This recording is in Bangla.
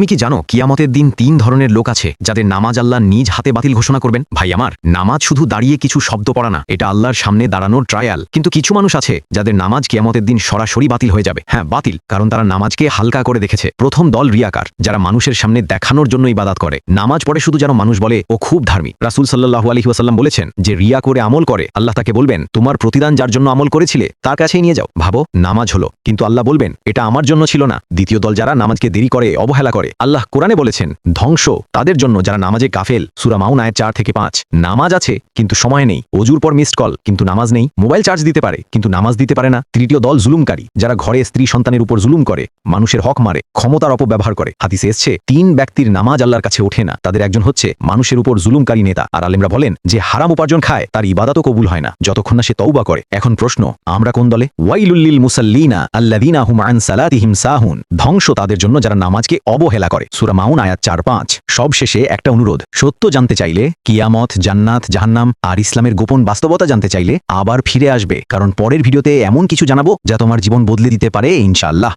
তুমি কি জানো কিয়ামতের দিন তিন ধরনের লোক আছে, যাদের নামাজ আল্লাহ নিজ হাতে বাতিল ঘোষণা করবেন? ভাই আমার, নামাজ শুধু দাঁড়িয়ে কিছু শব্দ পড়া না, এটা আল্লাহর সামনে দাঁড়ানোর ট্রায়াল কিন্তু কিছু মানুষ আছে, যাদের নামাজ কিয়ামতের দিন সরাসরি বাতিল হয়ে যাবে। হ্যাঁ বাতিল, কারণ তারা নামাজকে হালকা করে দেখেছে। প্রথম দল রিয়াকার, যারা মানুষের সামনে দেখানোর জন্য ইবাদাত করে। নামাজ পড়ে শুধু যেন মানুষ বলে, ও খুব ধার্মিক। রাসুল সাল্লাহু আলহি ওয়াসাল্লাম বলেছেন যে, রিয়া করে আমল করে, আল্লাহ তাকে বলবেন, তোমার প্রতিদান যার জন্য আমল করেছিলে, তার কাছেই নিয়ে যাও। ভাবো, নামাজ হলো। কিন্তু আল্লাহ বলবেন, এটা আমার জন্য ছিল না। দ্বিতীয় দল যারা নামাজকে দেরি করে, অবহেলা করে আল্লাহ কোরআনে বলেছেন, ধ্বংস তাদের জন্য যারা নামাজে কাফেল সুরা মাউন আয় চার থেকে পাঁচ। নামাজ আছে, কিন্তু সময় নেই। অজুর পর মিসড কল কিন্তু নামাজ নেই। মোবাইল চার্জ দিতে পারে, কিন্তু নামাজ দিতে পারে না। তৃতীয় দল জুলুমকারী, যারা ঘরে স্ত্রী সন্তানের উপর জুলুম করে, মানুষের হক মারে, ক্ষমতার অপব্যবহার করে। হাদিসে এসছে, তিন ব্যক্তির নামাজ আল্লাহর কাছে ওঠে না। তাদের একজন হচ্ছে মানুষের উপর জুলুমকারী নেতা। আর আলেমরা বলেন যে, হারাম উপার্জন খায়, তার ইবাদতও কবুল হয় না। যতক্ষণ না সে তৌবা করে। এখন প্রশ্ন, আমরা কোন দলে? ওয়াইলুল্লিল মুসাল্লিনা আল্লাদিনা হুম আন সালাতিহিম সাহুন। ধ্বংস তাদের জন্য যারা নামাজকে অবহেলা করে। সুরা মাউন, আয়াত চার, পাঁচ। সবশেষে একটা অনুরোধ। সত্য জানতে চাইলে কিয়ামত, জান্নাত, জাহান্নাম আর ইসলামের গোপন বাস্তবতা জানতে চাইলে আবার ফিরে আসবে। কারণ পরের ভিডিওতে এমন কিছু জানাব যা তোমার জীবন বদলে দিতে পারে, ইনশাআল্লাহ।